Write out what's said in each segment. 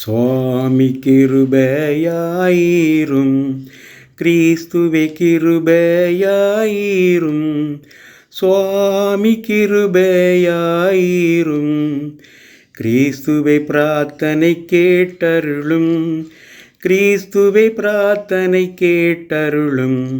சுவாமி கிருபையாயிரும் கிறிஸ்துவே கிருபையாயிரும் சுவாமி கிருபையாயிரும் கிறிஸ்துவை பிரார்த்தனை கேட்டருளும். கிறிஸ்துவை பிரார்த்தனை கேட்டருளும்.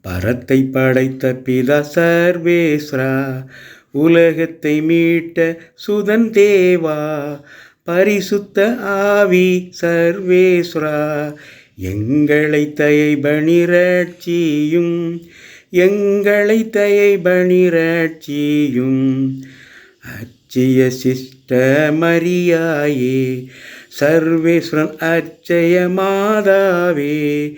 பரத்தை படைத்த பிதா சர்வேஸ்ரா உலகத்தை மீட்ட சுதன் தேவா பரிசுத்த ஆவி சர்வேஸ்வரா எங்களை தயை பணிரட்சியும் எங்களை தயபணிரட்சியும். அச்சிய சிஷ்ட மரியாயே சர்வேஸ்வரன் அச்சய மாதாவே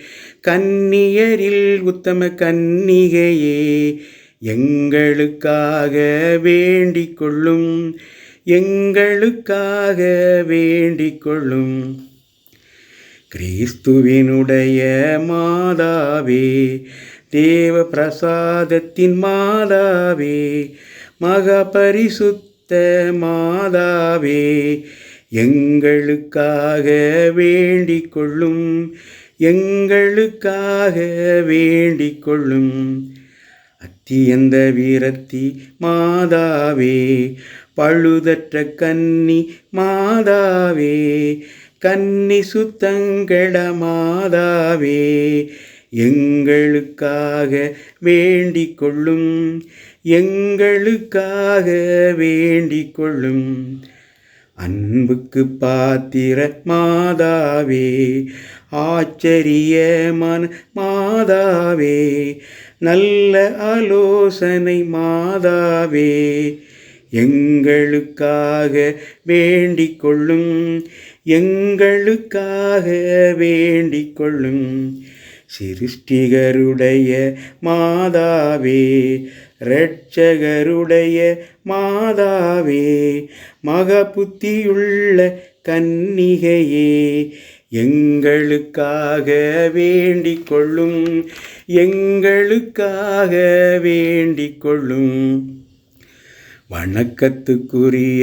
கன்னியரில் உத்தம கன்னிகையே எங்களுக்காக வேண்டிக் கொள்ளும் எங்களுக்காக வேண்டிக் கொள்ளும் கிறிஸ்துவினுடைய மாதாவே தேவ பிரசாதத்தின் மாதாவே மகா பரிசுத்த மாதாவே எங்களுக்காக வேண்டிக் கொள்ளும் எங்களுக்காக வேண்டிக் கொள்ளும் அத்தியந்த வீரத்தி மாதாவே பழுதற்ற கன்னி மாதாவே கன்னி சுத்தங்கள மாதாவே எங்களுக்காக வேண்டிக் கொள்ளும் எங்களுக்காக வேண்டிக் கொள்ளும் அன்புக்கு பாத்திர மாதாவே ஆச்சரியமான மாதாவே நல்ல ஆலோசனை மாதாவே எங்களுக்காக வேண்டிக் கொள்ளும் எங்களுக்காக வேண்டிக் கொள்ளும் சிருஷ்டிகருடைய மாதாவே இரட்சகருடைய மாதாவே மகபுத்தியுள்ள கன்னிகையே எங்களுக்காக வேண்டிக் கொள்ளும் எங்களுக்காக வேண்டிக் கொள்ளும் வணக்கத்துக்குரிய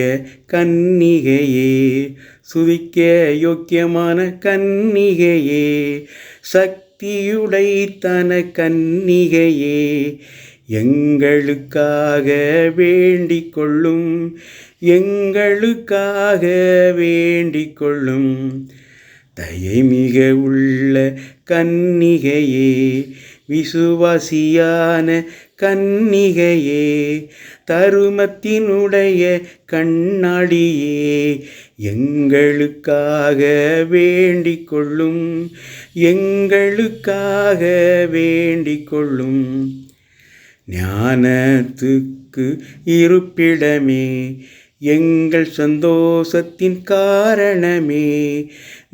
கன்னிகையே சுவிக்க யோக்கியமான கன்னிகையே சக்தியுடைத்தன கன்னிகையே எங்களுக்காக வேண்டிக் கொள்ளும் எங்களுக்காக வேண்டிக் கொள்ளும் தயை மிக உள்ள கன்னிகையே விசுவாசியான கன்னிகையே தருமத்தினுடைய கண்ணாடியே எங்களுக்காக வேண்டிக் கொள்ளும் எங்களுக்காக வேண்டிக் கொள்ளும் ஞானத்துக்கு இருப்பிடமே எங்கள் சந்தோஷத்தின் காரணமே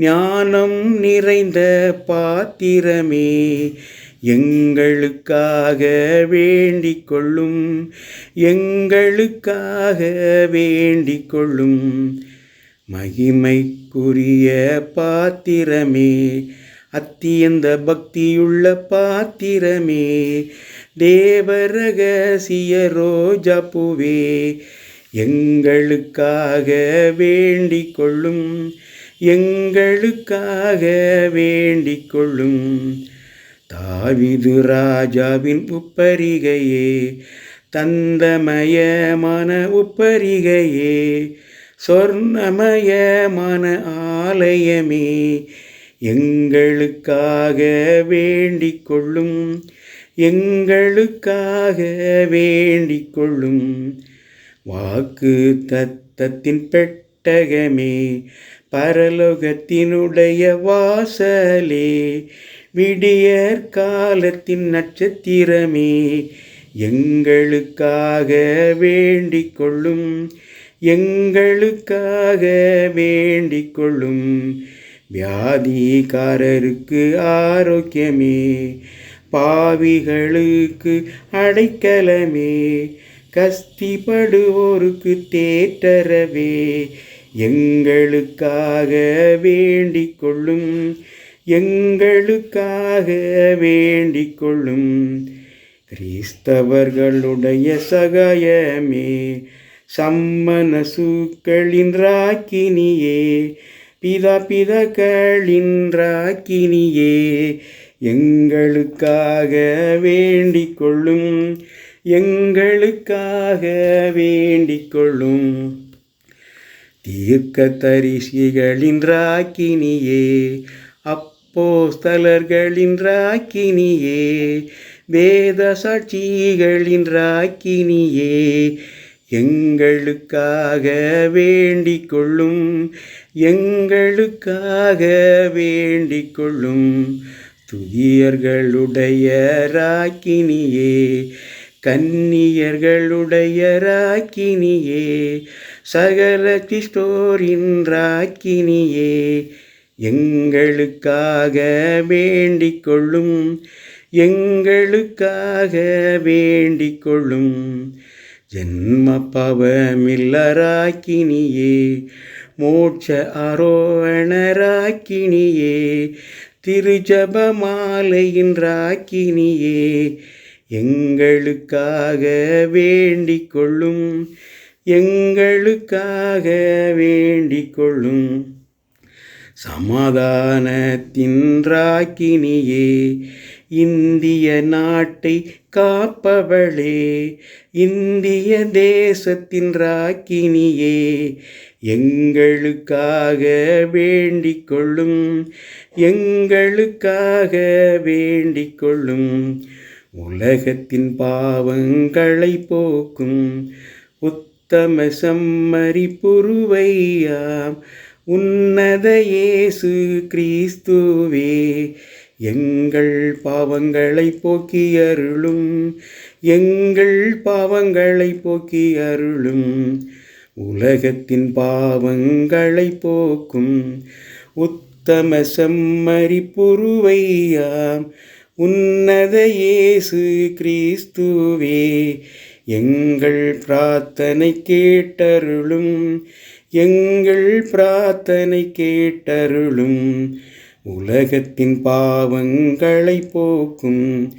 ஞானம் நிறைந்த பாத்திரமே எங்களுக்காக வேண்டிக் கொள்ளும் எங்களுக்காக வேண்டிக் கொள்ளும் மகிமைக்குரிய பாத்திரமே அத்தியந்த பக்தியுள்ள பாத்திரமே தேவரகசிய ரோஜா பூவே எங்களுக்காக வேண்டிக் கொள்ளும் எங்களுக்காக வேண்டிக் கொள்ளும் தாவிது ராஜாவின் உப்பரிகையே தந்தமயமான உப்பரிகையே சொர்ணமயமான ஆலயமே எங்களுக்காக வேண்டிக் கொள்ளும் எங்களுக்காக வேண்டிக் கொள்ளும் வாக்கு தத்தத்தின் பெட்டகமே பரலோகத்தினுடைய வாசலே விடியற் காலத்தின் நட்சத்திரமே எங்களுக்காக வேண்டிக் கொள்ளும் எங்களுக்காக வேண்டிக் கொள்ளும் வியாதிகாரருக்கு ஆரோக்கியமே பாவிகளுக்கு அடைக்கலமே கஸ்திப்படுவோருக்கு தேற்றரவே எங்களுக்காக வேண்டிக் கொள்ளும் எங்களுக்காக வேண்டிக் கொள்ளும் கிறிஸ்தவர்களுடைய சகாயமே. சம்மனசுக்களின் ராக்கினியே பிதா பிதக்களின் ராக்கினியே எங்களுக்காக வேண்டிக் கொள்ளும் எங்களுக்காக வேண்டிக் கொள்ளும் தீர்க்க தரிசிகளின் ராக்கினியே அப் போஸ்தலர்களின் ராக்கினியே வேத சாட்சிகளின் ராக்கினியே எங்களுக்காக வேண்டிக் கொள்ளும் எங்களுக்காக வேண்டிக் கொள்ளும் துதியர்களுடைய ராக்கினியே கன்னியர்களுடைய ராக்கினியே சகல கிறிஸ்தோரின் ராக்கினியே எங்களுக்காக வேண்டிக் கொள்ளும் எங்களுக்காக வேண்டிக் கொள்ளும் ஜென்ம பவமில்லராக்கினியே மோட்ச திருஜப திருஜபமாலையின் ராக்கினியே எங்களுக்காக வேண்டிக் கொள்ளும் எங்களுக்காக வேண்டிக் கொள்ளும் சமாதானத்தின் ராக்கினியே இந்திய நாட்டை காப்பவளே இந்திய தேசத்தின் ராக்கினியே எங்களுக்காக வேண்டிக் கொள்ளும் எங்களுக்காக வேண்டிக் கொள்ளும் உலகத்தின் பாவங்களை போக்கும் உத்தம சம்மரி புருவையாம் உன்னத இயேசு கிறிஸ்துவே எங்கள் பாவங்களை போக்கி அருளும் எங்கள் பாவங்களை போக்கி அருளும் உலகத்தின் பாவங்களை போக்கும் உத்தம செம்மறி பொறுவையாம் உன்னத இயேசு கிறிஸ்துவே எங்கள் பிரார்த்தனை கேட்டருளும் எங்கள் பிரார்த்தனை கேட்டருளும் உலகத்தின் பாவங்களை போக்கும்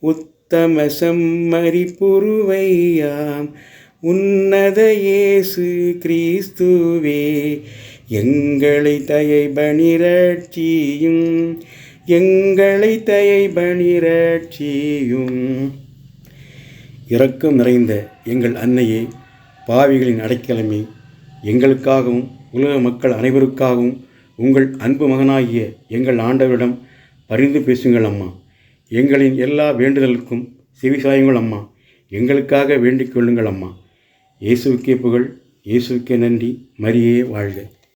உத்தம செம்மறி புருவையாம். உன்னத இயேசு கிறிஸ்துவே எங்களை தயை பணிரட்சியும் எங்களை தயை பணிரட்சியும் இரக்கம் நிறைந்த எங்கள் அன்னையே பாவிகளின் அடைக்கலமே எங்களுக்காகவும் உலக மக்கள் அனைவருக்காகவும் உங்கள் அன்பு மகனாகிய எங்கள் ஆண்டவரிடம் பரிந்து பேசுங்கள் அம்மா. எங்களின் எல்லா வேண்டுதலுக்கும் செவிசாயுங்கள் அம்மா. எங்களுக்காக வேண்டிக் கொள்ளுங்கள் அம்மா. இயேசுக்கே புகழ் இயேசுக்கே நன்றி. மரியே வாழ்க.